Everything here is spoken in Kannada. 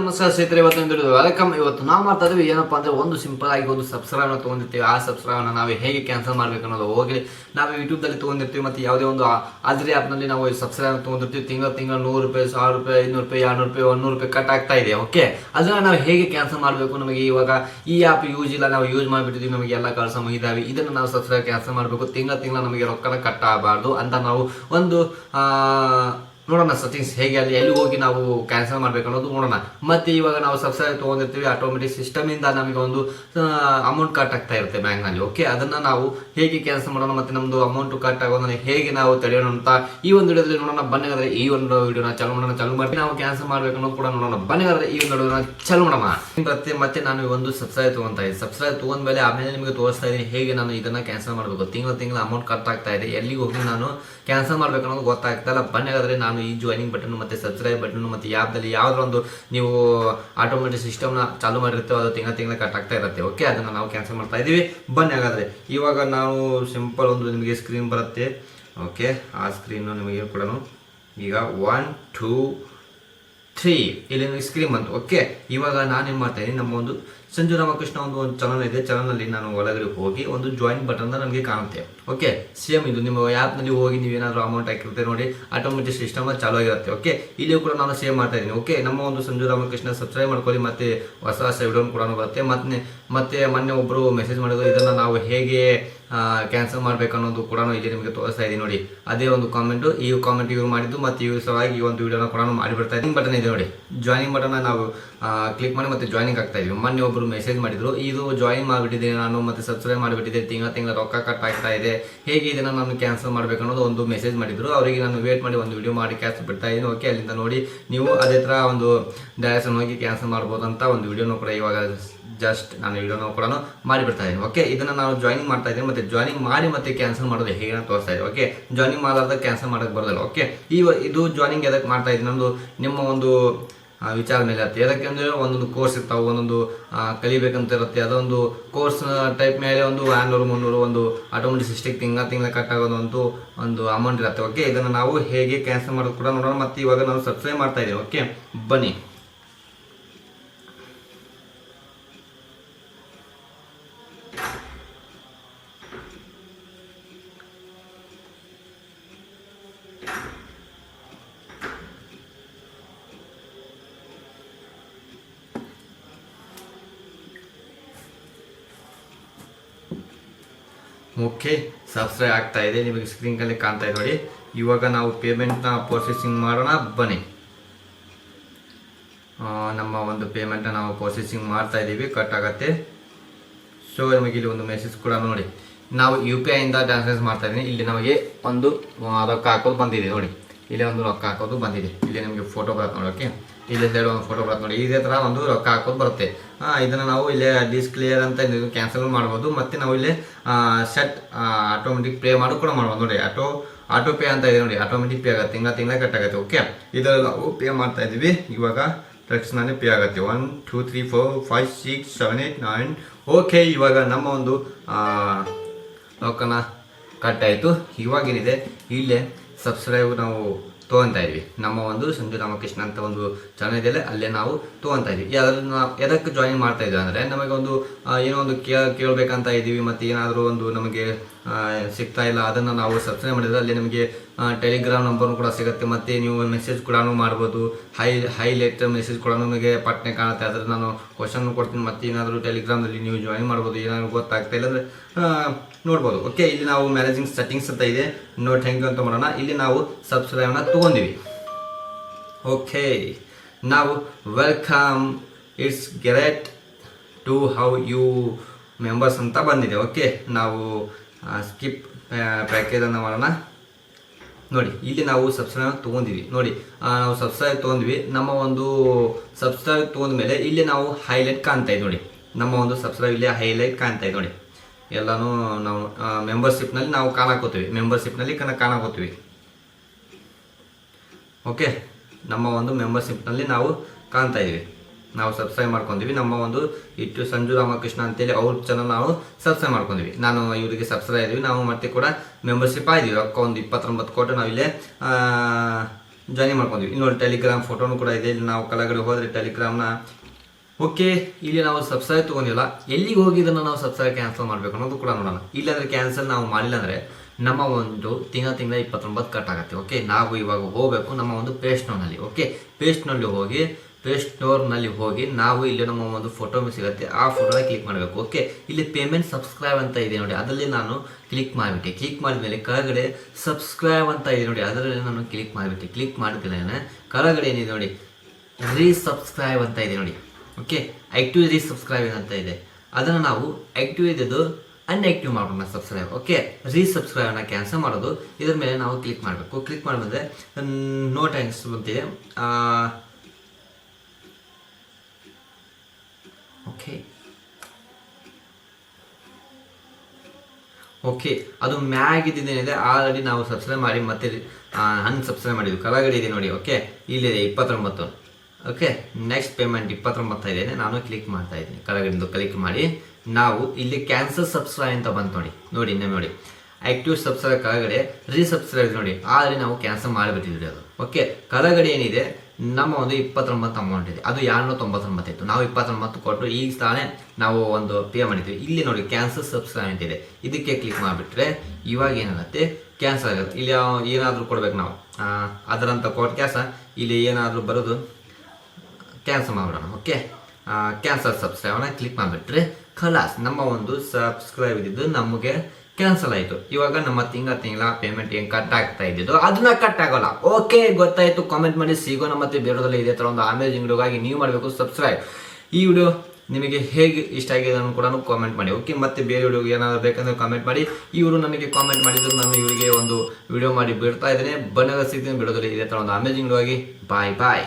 ನಮಸ್ಕಾರ ಸ್ನೇಹಿತರೆ, ಇವತ್ತು ವೆಲ್ಕಮ್ ಇವತ್ತು ನಾವು ಮಾಡ್ತಾ ಇದ್ದೀವಿ, ಏನಪ್ಪಾ ಅಂದ್ರೆ ಒಂದು ಸಿಂಪಲ್ ಆಗಿ ಒಂದು ಸಬ್ಸ್ಕ್ರೈಬ್ ತೊಗೊಂಡಿರ್ತೀವಿ. ಆ ಸಬ್ಸ್ಕ್ರೈಬ್ ನಾವು ಹೇಗೆ ಕ್ಯಾನ್ಸಲ್ ಮಾಡ್ಬೇಕು ಅನ್ನೋದು ಹೋಗಿ ನಾವು ಯೂಟ್ಯೂಬ್ ತೊಗೊಂಡಿರ್ತೀವಿ ಮತ್ತು ಯಾವುದೇ ಒಂದು ಆದ್ರಿ ಆಪ್ನಲ್ಲಿ ನಾವು ಸಬ್ಸ್ಕ್ರೈಬ್ ತೊಗೊಂಡಿರ್ತೀವಿ. ತಿಂಗಳು ತಿಂಗಳು ನೂರು ರೂಪಾಯಿ, ಸಾವಿರ ರೂಪಾಯಿ ಐನೂರು ರೂಪಾಯಿ ಎರಡು ರೂಪಾಯಿ ಒಂದೂರು ರೂಪಾಯಿ ಕಟ್ ಆಗ್ತಾ ಇದೆ ಓಕೆ ಅದನ್ನ ನಾವು ಹೇಗೆ ಕ್ಯಾನ್ಸಲ್ ಮಾಡಬೇಕು ನಮಗೆ ಇವಾಗ ಈ ಆಪ್ ಯೂಸ್ ಇಲ್ಲ, ನಾವು ಯೂಸ್ ಮಾಡಿಬಿಟ್ಟಿದ್ವಿ ನಮಗೆ ಎಲ್ಲ ಕೆಲಸ ಮುಗಿದಾವೆ. ಇದನ್ನು ನಾವು ಸಬ್ಸ್ಕ್ರೈಬ್ ಕ್ಯಾನ್ಸಲ್ ಮಾಡಬೇಕು. ತಿಂಗಳ ತಿಂಗಳ ನಮಗೆ ರೊಕ್ಕನ ಕಟ್ ಆಗಬಾರ್ದು ಅಂತ ನಾವು ಒಂದು ನೋಡೋಣ ಸೆಟ್ಟಿಂಗ್ಸ್ ಹೇಗೆ ಅಲ್ಲಿ ಎಲ್ಲಿ ಹೋಗಿ ನಾವು ಕ್ಯಾನ್ಸಲ್ ಮಾಡ್ಬೇಕು ಅನ್ನೋದು ನೋಡೋಣ. ಮತ್ತೆ ಇವಾಗ ನಾವು ಸಬ್ಸ್ಕ್ರೈಬ್ ತಗೊಂಡಿರ್ತೀವಿ ಆಟೋಮೆಟಿಕ್ ಸಿಸ್ಟಮ್ ಇಂದ ನಮಗೆ ಒಂದು ಅಮೌಂಟ್ ಕಟ್ ಆಗ್ತಾ ಇರುತ್ತೆ ಬ್ಯಾಂಕ್ನಲ್ಲಿ ಓಕೆ ಅದನ್ನ ನಾವು ಹೇಗೆ ಕ್ಯಾನ್ಸಲ್ ಮಾಡೋಣ ಮತ್ತೆ ನಮ್ಮದು ಅಮೌಂಟ್ ಕಟ್ ಆಗೋದನ್ನು ಹೇಗೆ ನಾವು ತಡೆಯೋಣ ಅಂತ ಈ ಒಂದು ವಿಡಿಯೋದಲ್ಲಿ ನೋಡೋಣ. ಬನ್ನಿಗಾದ್ರೆ ಈ ಒಂದು ವಿಡಿಯೋನ ಚಾಲು ಮಾಡೋಣ, ಚಾಲು ಮಾಡಿ ನಾವು ಕ್ಯಾನ್ಸಲ್ ಮಾಡ್ಬೇಕು ಅನ್ನೋದು ಕೂಡ ನೋಡೋಣ. ಬನ್ನಿಗಾದ್ರೆ ಈ ಒಂದು ವಿಡಿಯೋನ ಚಾಲು ಮಾಡೋಣ. ಮತ್ತೆ ಮತ್ತೆ ನಾನು ಒಂದು ಸಬ್ಸ್ಕ್ರೈಬ್ ತಗೊಂತಾ ಇದ್ದೀನಿ. ಸಬ್ಸ್ಕ್ರೈಬ್ ತಗೊಂಡ್ಮೇಲೆ ಆಮೇಲೆ ನಿಮಗೆ ತೋರಿಸ್ತಾ ಇದ್ದೀನಿ ಹೇಗೆ ನಾನು ಇದನ್ನ ಕ್ಯಾನ್ಸಲ್ ಮಾಡಬೇಕು. ತಿಂಗಳ ತಿಂಗಳ ಅಮೌಂಟ್ ಕಟ್ ಆಗ್ತಾ ಇದೆ, ಎಲ್ಲಿಗೆ ಹೋಗಿ ನಾನು ಕ್ಯಾನ್ಸಲ್ ಮಾಡ್ಬೇಕು ಅನ್ನೋದು ಗೊತ್ತಾಗ್ತಾ ಇಲ್ಲ. ಬನ್ನಿಗಾದ್ರೆ ನಾನು ಈ ಜಾಯ್ನಿಂಗ್ ಬಟನ್ ಮತ್ತು ಸಬ್ಸ್ಕ್ರೈಬ್ ಬಟನ್ ಮತ್ತು ಯಾವ್ದಲ್ಲಿ ಯಾವ್ದಾರ ಒಂದು ನೀವು ಆಟೋಮೆಟಿಕ್ ಸಿಸ್ಟಮ್ನ ಚಾಲು ಮಾಡಿರ್ತೇವೆ ಅದು ತಿಂಗಳ ತಿಂಗಳ ಕಟ್ ಆಗ್ತಾ ಇರುತ್ತೆ. ಓಕೆ ಅದನ್ನು ನಾವು ಕ್ಯಾನ್ಸಲ್ ಮಾಡ್ತಾ ಇದ್ದೀವಿ ಬನ್ನಿ ಹಾಗಾದರೆ. ಇವಾಗ ನಾವು ಸಿಂಪಲ್ ಒಂದು ನಿಮಗೆ ಸ್ಕ್ರೀನ್ ಬರುತ್ತೆ. ಓಕೆ ಆ ಸ್ಕ್ರೀನು ನಿಮಗೆ ಕೂಡ ಈಗ ಒನ್ ಟೂ ತ್ರೀ ಇಲ್ಲಿ ನಿಮಗೆ ಸ್ಕ್ರೀನ್ ಬಂತು. ಓಕೆ ಇವಾಗ ನಾನೇನು ಮಾಡ್ತಾ ಇದ್ದೀನಿ ನಮ್ಮ ಒಂದು ಸಂಜು ರಾಮಕೃಷ್ಣ ಒಂದು ಒಂದು ಚಾನಲ್ ಇದೆ ಚಾನಲ್ನಲ್ಲಿ ನಾನು ಒಳಗಡೆ ಹೋಗಿ ಒಂದು ಜಾಯಿನ್ ಬಟನ್ ನನಗೆ ಕಾಣುತ್ತೆ. ಓಕೆ ಸೇಮ್ ಇದು ನಿಮ್ಮ ಆ್ಯಪ್ನಲ್ಲಿ ಹೋಗಿ ನೀವು ನೀವೇನಾದರೂ ಅಮೌಂಟ್ ಹಾಕಿರುತ್ತೆ ನೋಡಿ ಆಟೋಮೆಟಿಕ್ ಸಿಸ್ಟಮ್ ಚಾಲು ಆಗಿರುತ್ತೆ. ಓಕೆ ಇಲ್ಲಿ ಕೂಡ ನಾನು ಸೇವ್ ಮಾಡ್ತಾ ಇದ್ದೀನಿ. ಓಕೆ ನಮ್ಮ ಒಂದು ಸಂಜು ರಾಮಕೃಷ್ಣ ಸಬ್ಸ್ಕ್ರೈಬ್ ಮಾಡ್ಕೊಳ್ಳಿ. ಮತ್ತೆ ಹೊಸ ಹೊಸ ವಿಡಿಯೋ ಕೂಡ ಬರುತ್ತೆ. ಮತ್ತೆ ಮತ್ತೆ ಮೊನ್ನೆ ಒಬ್ಬರು ಮೆಸೇಜ್ ಮಾಡಿದ್ರು, ಇದನ್ನು ನಾವು ಹೇಗೆ ಕ್ಯಾನ್ಸಲ್ ಮಾಡಬೇಕು ಅನ್ನೋದು ಕೂಡ ಇಲ್ಲಿ ನಿಮಗೆ ತೋರಿಸ್ತಾ ಇದ್ದೀನಿ ನೋಡಿ. ಅದೇ ಒಂದು ಕಾಮೆಂಟ್ ಈ ಕಾಮೆಂಟ್ ಇವ್ರು ಮಾಡಿದ್ದು ಮತ್ತೆ ಇವ್ರ ಸಲುವಾಗಿ ಈ ಒಂದು ವಿಡಿಯೋನ ಕೂಡ ಮಾಡಿಬಿಡ್ತಾ ಇದ್ದೀನಿ. ಬಟನ್ ಇದೆ ನೋಡಿ. ಜಾಯಿನಿಂಗ್ ಬಟನ್ ನಾವು ಕ್ಲಿಕ್ ಮಾಡಿ ಮತ್ತೆ ಜಾಯ್ನಿಂಗ್ ಆಗ್ತಾ ಇದ್ವಿ ಮೊನ್ನೆ ಒಬ್ಬರು ಮೆಸೇಜ್ ಮಾಡಿದ್ರು, ಇದು ಜಾಯಿನ್ ಮಾಡಿಬಿಟ್ಟಿದ್ದೀನಿ ನಾನು, ಮತ್ತೆ ಸಬ್ಸ್ಕ್ರೈಬ್ ಮಾಡಿಬಿಟ್ಟಿದ್ದೆ ತಿಂಗಳ ತಿಂಗಳ ರೊಕ್ಕ ಕಟ್ ಆಗ್ತಾ ಇದೆ. ಹೇಗೆ ಇದನ್ನ ನಾನು ಕ್ಯಾನ್ಸಲ್ ಮಾಡಬೇಕು ಅನ್ನೋದು ಒಂದು ಮೆಸೇಜ್ ಮಾಡಿದ್ರು. ಅವರಿಗೆ ನಾನು ವೇಟ್ ಮಾಡಿ ಒಂದು ವಿಡಿಯೋ ಮಾಡಿ ಕ್ಯಾನ್ಸಲ್ ಬಿಡ್ತಾ ಇದ್ದೀನಿ. ಓಕೆ ಅಲ್ಲಿಂದ ನೋಡಿ. ನೀವು ಅದೇ ಥರ ಒಂದು ಡೈರೆಕ್ಷನ್ ಹೋಗಿ ಕ್ಯಾನ್ಸಲ್ ಮಾಡ್ಬೋದು ಅಂತ ಒಂದು ವಿಡಿಯೋನು ಕೂಡ ಇವಾಗ ಜಸ್ಟ್ ನಾನು ವಿಡಿಯೋನ ಕೂಡ ಮಾಡಿಬಿಡ್ತಾ ಇದ್ದೀನಿ. ಓಕೆ ಇದನ್ನ ನಾವು ಜಾಯ್ನಿಂಗ್ ಮಾಡ್ತಾ ಇದ್ದೀನಿ. ಮತ್ತೆ ಜಾಯ್ನಿಂಗ್ ಮಾಡಿ ಮತ್ತೆ ಕ್ಯಾನ್ಸಲ್ ಮಾಡೋದು ಹೇಗೆ ತೋರಿಸ್ತಾ ಇದ್ದೀನಿ. ಓಕೆ ಜಾಯ್ನಿಂಗ್ ಮಾಡಲಾರ್ದ ಕ್ಯಾನ್ಸಲ್ ಮಾಡೋಕೆ ಬರೋದಿಲ್ಲ. ಓಕೆ ಈ ಇದು ಜಾಯ್ನಿಂಗ್ ಎದಕ್ಕೆ ಮಾಡ್ತಾ ಇದ್ದೀನಿ? ನಮ್ಮದು ನಿಮ್ಮ ಒಂದು ವಿಚಾರ ಮೇಲೆ ಇರುತ್ತೆ ಯಾಕೆ ಅಂದರೆ ಒಂದೊಂದು ಕೋರ್ಸ್ ಇರ್ತಾವೆ, ಒಂದೊಂದು ಕಲಿಬೇಕಂತ ಇರುತ್ತೆ. ಅದೊಂದು ಕೋರ್ಸ್ ಟೈಪ್ ಮೇಲೆ ಒಂದು ಆರ್ನೂರು ಮುನ್ನೂರು ಒಂದು ಆಟೋಮೆಟಿಕ್ ಸಿಸ್ಟಿಕ್ ತಿಂಗಳ ತಿಂಗಳ ಕಟ್ ಆಗೋದು ಒಂದು ಒಂದು ಅಮೌಂಟ್ ಇರುತ್ತೆ. ಓಕೆ ಇದನ್ನು ನಾವು ಹೇಗೆ ಕ್ಯಾನ್ಸಲ್ ಮಾಡೋದು ಕೂಡ ನೋಡೋಣ. ಮತ್ತು ಇವಾಗ ನಾವು ಸಬ್ಸ್ಕ್ರೈಬ್ ಮಾಡ್ತಾ ಇದ್ದೀವಿ ಓಕೆ ಬನ್ನಿ. ಓಕೆ ಸಬ್ಸ್ಕ್ರೈಬ್ ಆಗ್ತಾ ಇದೆ, ನಿಮಗೆ ಸ್ಕ್ರೀನ್ಗಳಲ್ಲಿ ಕಾಣ್ತಾ ಇದೆ ನೋಡಿ. ಇವಾಗ ನಾವು ಪೇಮೆಂಟ್ನ ಪ್ರೊಸೆಸಿಂಗ್ ಮಾಡೋಣ, ಬನ್ನಿ. ನಮ್ಮ ಒಂದು ಪೇಮೆಂಟ್ನ ನಾವು ಪ್ರೊಸೆಸಿಂಗ್ ಮಾಡ್ತಾ ಇದ್ದೀವಿ ಕಟ್ ಆಗತ್ತೆ. ಸೊ ನಿಮಗೆ ಇಲ್ಲಿ ಒಂದು ಮೆಸೇಜ್ ಕೂಡ ನೋಡಿ. ನಾವು ಯು ಪಿ ಐಯಿಂದ ಟ್ರಾನ್ಸ್ಫರ್ಸ್ ಮಾಡ್ತಾ ಇದ್ದೀನಿ. ಇಲ್ಲಿ ನಮಗೆ ಒಂದು ರೊಕ್ಕ ಹಾಕೋದು ಬಂದಿದೆ, ನೋಡಿ. ಇಲ್ಲಿ ಒಂದು ರೊಕ್ಕ ಹಾಕೋದು ಬಂದಿದೆ. ಇಲ್ಲಿ ನಿಮಗೆ ಫೋಟೋ ಬರುತ್ತೆ ನೋಡಿ ಓಕೆ ಇಲ್ಲಿ ಸೈಡ್ ಒಂದು ಫೋಟೋ ಬರುತ್ತೆ ನೋಡಿ. ಇದೇ ಥರ ಒಂದು ರೊಕ್ಕ ಹಾಕೋದು ಬರುತ್ತೆ. ಇದನ್ನು ನಾವು ಇಲ್ಲಿ ಡಿಸ್ಕ್ಲಿಯರ್ ಅಂತ ಕ್ಯಾನ್ಸಲ್ ಮಾಡ್ಬೋದು. ಮತ್ತೆ ನಾವು ಇಲ್ಲಿ ಸೆಟ್ ಆಟೋಮೆಟಿಕ್ ಪೇ ಮಾಡಿ ಕೂಡ ಮಾಡ್ಬೋದು. ನೋಡಿ ಆಟೋ ಆಟೋ ಪೇ ಅಂತ ಇದೆ ನೋಡಿ. ಆಟೋಮೆಟಿಕ್ ಪೇ ಆಗುತ್ತೆ. ತಿಂಗಳ ತಿಂಗಳ ಕಟ್ ಆಗುತ್ತೆ ಓಕೆ ಇದರಲ್ಲಿ ನಾವು ಪೇ ಮಾಡ್ತಾ ಇದ್ದೀವಿ. ಇವಾಗ ತಕ್ಷಣನೇ ಪೇ ಆಗುತ್ತೆ. One two three four five six seven eight nine okay ಇವಾಗ ನಮ್ಮ ಒಂದು ರೊಕ್ಕನ ಕಟ್ ಆಯಿತು ಇವಾಗೇನಿದೆ ಇಲ್ಲೇ ಸಬ್ಸ್ಕ್ರೈಬ್ ನಾವು ತೊಗೊತಾ ಇದ್ವಿ. ನಮ್ಮ ಒಂದು ಸಂಜು ರಾಮಕೃಷ್ಣ ಅಂತ ಒಂದು ಚಾನಲ್ ಇದೆ ಅಲ್ಲೇ ನಾವು ತೊಗೊತಾ ಇದ್ವಿ. ಅದನ್ನು ಎದಕ್ಕೆ ಜಾಯಿನ್ ಮಾಡ್ತಾ ಇದ್ವಿ ಅಂದರೆ, ನಮಗೆ ಒಂದು ಏನೋ ಒಂದು ಕೇಳ ಕೇಳಬೇಕಂತ ಇದ್ದೀವಿ ಮತ್ತು ಏನಾದರೂ ಒಂದು ನಮಗೆ ಸಿಗ್ತಾ ಇಲ್ಲ, ಅದನ್ನು ನಾವು ಸಬ್ಸ್ಕ್ರೈಬ್ ಮಾಡಿದ್ರೆ ಅಲ್ಲಿ ನಮಗೆ ಟೆಲಿಗ್ರಾಮ್ ನಂಬರ್ ಕೂಡ ಸಿಗುತ್ತೆ. ಮತ್ತು ನೀವು ಮೆಸೇಜ್ ಕೂಡ ಮಾಡ್ಬೋದು. ಹೈ ಹೈ ಲೆಟ್ರ್ ಮೆಸೇಜ್ ಕೂಡ ನಮಗೆ ಪಟ್ನೆ ಕಾಣುತ್ತೆ. ಅದ್ರ ನಾನು ಕ್ವಶನ್ ಕೊಡ್ತೀನಿ. ಮತ್ತೆ ಏನಾದರೂ ಟೆಲಿಗ್ರಾಮ್ದಲ್ಲಿ ನೀವು ಜಾಯಿನ್ ಮಾಡ್ಬೋದು. ಏನಾದರೂ ಗೊತ್ತಾಗ್ತಾ ಇಲ್ಲ ಅಂದರೆ ನೋಡ್ಬೋದು. ಓಕೆ ಇಲ್ಲಿ ನಾವು ಮ್ಯಾನೇಜಿಂಗ್ ಸೆಟ್ಟಿಂಗ್ಸ್ ಅಂತ ಇದೆ. ನೋ ಥ್ಯಾಂಕ್ ಯು ಅಂತ ಮಾಡೋಣ. ಇಲ್ಲಿ ನಾವು ಸಬ್ಸ್ಕ್ರೈಬ್ನ ತೊಗೊಂಡಿವಿ. ಓಕೆ ನಾವು welcome it's great to how you members ಅಂತ ಬಂದಿದೆ. ಓಕೆ ನಾವು ಸ್ಕಿಪ್ ಪ್ಯಾಕೇಜ್ ಅನ್ನು ಮಾಡೋಣ. ನೋಡಿ, ಇಲ್ಲಿ ನಾವು ಸಬ್ಸ್ಕ್ರೈಬ್ ತೊಗೊಂಡಿವಿ. ನೋಡಿ ನಾವು ಸಬ್ಸ್ಕ್ರೈಬ್ ತೊಗೊಂಡ್ವಿ. ನಮ್ಮ ಒಂದು ಸಬ್ಸ್ಕ್ರೈಬ್ ತೊಗೊಂಡ್ಮೇಲೆ ಇಲ್ಲಿ ನಾವು ಹೈಲೈಟ್ ಕಾಣ್ತಾ ಇದೆ. ನೋಡಿ, ನಮ್ಮ ಒಂದು ಸಬ್ಸ್ಕ್ರೈಬ್ ಇಲ್ಲಿ ಹೈಲೈಟ್ ಕಾಣ್ತಾ ಇದೆ. ನೋಡಿ ಎಲ್ಲಾನು ನಾವು ಮೆಂಬರ್ಶಿಪ್ನಲ್ಲಿ ನಾವು ಕಾಣಕೋತೀವಿ. ಮೆಂಬರ್ಶಿಪ್ನಲ್ಲಿ ಕಣ ಕಾಣಕೋತೀವಿ. ಓಕೆ ನಮ್ಮ ಒಂದು ಮೆಂಬರ್ಶಿಪ್ನಲ್ಲಿ ನಾವು ಕಾಣ್ತಾ ಇದೀವಿ ನಾವು ಸಬ್ಸ್ಕ್ರೈಬ್ ಮಾಡ್ಕೊಂಡಿವಿ. ನಮ್ಮ ಒಂದು ಇಟ್ಟು ಸಂಜು ರಾಮಕೃಷ್ಣ ಅಂತೇಳಿ ಅವ್ರ ಚಾನಲ್ ನಾವು ಸಬ್ಸ್ಕ್ರೈಬ್ ಮಾಡ್ಕೊಂಡಿವಿ. ನಾನು ಇವರಿಗೆ ಸಬ್ಸ್ಕ್ರೈಬ್ ಇದ್ದೀವಿ. ನಾವು ಮತ್ತೆ ಕೂಡ ಮೆಂಬರ್ಶಿಪ್ ಆಗಿದ್ದೀವಿ. ರೊಕ್ಕ ಒಂದು ಇಪ್ಪತ್ತೊಂಬತ್ತು ಕೊಟ್ಟು ನಾವು ಇಲ್ಲೇ ಜಾಯಿನ್ ಮಾಡ್ಕೊಂಡ್ವಿ. ಇನ್ನೊಂದು ಟೆಲಿಗ್ರಾಮ್ ಫೋಟೋನು ಕೂಡ ಇದೆ. ಇಲ್ಲಿ ನಾವು ಕೆಳಗಡೆ ಹೋದರೆ ಟೆಲಿಗ್ರಾಮ್ನ ಓಕೆ, ಇಲ್ಲಿ ನಾವು ಸಬ್ಸ್ಕ್ರೈಬ್ ತಗೊಂಡಿಲ್ಲ. ಎಲ್ಲಿಗೆ ಹೋಗಿ ಇದನ್ನು ನಾವು ಸಬ್ಸ್ಕ್ರೈಬ್ ಕ್ಯಾನ್ಸಲ್ ಮಾಡಬೇಕು ಅನ್ನೋದು ಕೂಡ ನೋಡೋಣ. ಇಲ್ಲಾಂದರೆ ಕ್ಯಾನ್ಸಲ್ ನಾವು ಮಾಡಿಲ್ಲ ಅಂದರೆ ನಮ್ಮ ಒಂದು ತಿಂಗಳ ತಿಂಗಳ ಇಪ್ಪತ್ತೊಂಬತ್ತು ಕಟ್ ಆಗುತ್ತೆ, ಓಕೆ? ನಾವು ಇವಾಗ ಹೋಗಬೇಕು ನಮ್ಮ ಒಂದು ಪೇಸ್ಟ್ನೋರ್ನಲ್ಲಿ ಓಕೆ? ಪೇಸ್ಟ್ನಲ್ಲಿ ಹೋಗಿ ಪೇಸ್ಟ್ನೋರ್ನಲ್ಲಿ ಹೋಗಿ ನಾವು ಇಲ್ಲಿ ನಮ್ಮ ಒಂದು ಫೋಟೋ ಸಿಗುತ್ತೆ, ಆ ಫೋಟೋನ ಕ್ಲಿಕ್ ಮಾಡಬೇಕು, ಓಕೆ? ಇಲ್ಲಿ ಪೇಮೆಂಟ್ ಸಬ್ಸ್ಕ್ರೈಬ್ ಅಂತ ಇದೆ ನೋಡಿ, ಅದರಲ್ಲಿ ನಾನು ಕ್ಲಿಕ್ ಮಾಡಿಬಿಟ್ಟೆ. ಕ್ಲಿಕ್ ಮಾಡಿದ್ಮೇಲೆ ಕೆಳಗಡೆ ಸಬ್ಸ್ಕ್ರೈಬ್ ಅಂತ ಇದೆ ನೋಡಿ, ಅದರಲ್ಲಿ ನಾನು ಕ್ಲಿಕ್ ಮಾಡಿಬಿಟ್ಟೆ. ಕ್ಲಿಕ್ ಮಾಡಿದ್ರೆ ಕೆಳಗಡೆ ಏನಿದೆ ನೋಡಿ ರೀಸಬ್ಸ್ಕ್ರೈಬ್ ಅಂತ ಇದೆ ನೋಡಿ. ಓಕೆ ಆಕ್ಟಿವ್ ರೀಸಬ್ಸ್ಕ್ರೈಬ್ ಅಂತ ಇದೆ. ಅದನ್ನು ನಾವು ಆಕ್ಟಿವ್ ಇದ್ದು ಅನ್ಆಕ್ಟಿವ್ ಮಾಡೋಣ ಸಬ್ಸ್ಕ್ರೈಬ್ ಓಕೆ? ರೀಸಬ್ಸ್ಕ್ರೈಬ್ನ ಕ್ಯಾನ್ಸಲ್ ಮಾಡೋದು. ಇದ್ರ ಮೇಲೆ ನಾವು ಕ್ಲಿಕ್ ಮಾಡಬೇಕು. ಕ್ಲಿಕ್ ಮಾಡಿದ್ರೆ ನೋ ಟ್ಯಾಂಕ್ಸ್ ಬಂತಿದೆ. ಓಕೆ. ಓಕೆ, ಅದು ಮ್ಯಾಗ್ ಇದ್ದಿದ್ದೇನಿದೆ ಆಲ್ರೆಡಿ ನಾವು ಸಬ್ಸ್ಕ್ರೈಬ್ ಮಾಡಿ ಮತ್ತೆ ಅನ್ಸಬ್ಸ್ಕ್ರೈಬ್ ಮಾಡಿದ್ವಿ. ಕೆಳಗಡೆ ಇದೆ ನೋಡಿ, ಓಕೆ? ಇಲ್ಲಿದೆ, ಇಪ್ಪತ್ತೊಂಬತ್ತು. ಓಕೆ ನೆಕ್ಸ್ಟ್ ಪೇಮೆಂಟ್ ಇಪ್ಪತ್ತೊಂಬತ್ತು ಇದೆ ನಾನು ಕ್ಲಿಕ್ ಮಾಡ್ತಾ ಇದ್ದೀನಿ. ಕೆಳಗಡೆ ಕ್ಲಿಕ್ ಮಾಡಿ. ನಾವು ಇಲ್ಲಿ ಕ್ಯಾನ್ಸಲ್ ಸಬ್ಸ್ಕ್ರೈಬ್ ಅಂತ ಬಂತು ನೋಡಿ. ನೋಡಿ, ಇನ್ನೊಮ್ಮೆ ನೋಡಿ. ಆಕ್ಟಿವ್ ಸಬ್ಸ್ಕ್ರೈಬ್ ಕೆಳಗಡೆ ರೀಸಬ್ಸ್ಕ್ರೈಬ್ ನೋಡಿ. ಆದರೆ ನಾವು ಕ್ಯಾನ್ಸಲ್ ಮಾಡಿಬಿಟ್ಟಿದ್ವಿ ಅದು. ಓಕೆ ಕೆಳಗಡೆ ಏನಿದೆ? ನಮ್ಮ ಒಂದು ಇಪ್ಪತ್ತೊಂಬತ್ತು ಅಮೌಂಟ್ ಇದೆ. ಅದು ಎರಡ್ನೂರ ತೊಂಬತ್ತೊಂಬತ್ತು ಇತ್ತು ನಾವು ಇಪ್ಪತ್ತೊಂಬತ್ತು ಕೊಟ್ಟು ಈಗ ತಾನೇ ನಾವು ಒಂದು ಪೇ ಮಾಡಿದ್ವಿ ಇಲ್ಲಿ ನೋಡಿ ಕ್ಯಾನ್ಸಲ್ ಸಬ್ಸ್ಕ್ರೈಬ್ ಇದೆ. ಇದಕ್ಕೆ ಕ್ಲಿಕ್ ಮಾಡಿಬಿಟ್ರೆ ಇವಾಗ ಏನಾಗುತ್ತೆ? ಕ್ಯಾನ್ಸಲ್ ಆಗುತ್ತೆ. ಇಲ್ಲಿ ಏನಾದರೂ ಕೊಡ್ಬೇಕು ನಾವು. ಅದರಂತ ಕೊಟ್ಟು ಕ್ಯಾಸ ಇಲ್ಲಿ ಏನಾದರೂ ಬರೋದು? ಕ್ಯಾನ್ಸಲ್ ಮಾಡೋಣ ಓಕೆ ಕ್ಯಾನ್ಸಲ್ ಸಬ್ಸ್ಕ್ರೈಬನ್ನ ಕ್ಲಿಕ್ ಮಾಡಿಬಿಟ್ರಿ ಖಲಾಸ್ ನಮ್ಮ ಒಂದು ಸಬ್ಸ್ಕ್ರೈಬ್ ಇದ್ದಿದ್ದು ನಮಗೆ ಕ್ಯಾನ್ಸಲ್ ಆಯಿತು. ಇವಾಗ ನಮ್ಮ ತಿಂಗಳ ತಿಂಗಳ ಪೇಮೆಂಟ್ ಏನು ಕಟ್ ಆಗ್ತಾ ಇದ್ದಿದ್ದು, ಅದನ್ನ ಕಟ್ ಆಗೋಲ್ಲ. ಓಕೆ ಗೊತ್ತಾಯಿತು ಕಾಮೆಂಟ್ ಮಾಡಿ ಸಿಗೋಣ ಮತ್ತೆ ಬೇರೆದಲ್ಲಿ ಇದೇ ಥರ ಒಂದು ಅಮೇಜಿಂಗ್ ವಿಡಿಯೋಗಾಗಿ ನೀವು ಮಾಡಬೇಕು ಸಬ್ಸ್ಕ್ರೈಬ್ ಈ ವಿಡಿಯೋ ನಿಮಗೆ ಹೇಗೆ ಇಷ್ಟ ಆಗಿದೆ ಅನ್ನೋ ಕೂಡ ಕಾಮೆಂಟ್ ಮಾಡಿ ಓಕೆ ಮತ್ತೆ ಬೇರೆ ವಿಡಿಯೋ ಏನಾದರೂ ಬೇಕಂದ್ರೆ ಕಾಮೆಂಟ್ ಮಾಡಿ. ಇವರು ನನಗೆ ಕಾಮೆಂಟ್ ಮಾಡಿದ್ರು, ನಾನು ಇವರಿಗೆ ಒಂದು ವಿಡಿಯೋ ಮಾಡಿ ಬಿಡ್ತಾ ಇದ್ದೇನೆ. ಬಣ್ಣದ ಸಿಗ್ತೀನಿ ಬಿಡೋದಲ್ಲಿ ಇದೇ ಥರ ಒಂದು ಅಮೇಜಿಂಗ್ ಆಗಿ ಬಾಯ್ ಬಾಯ್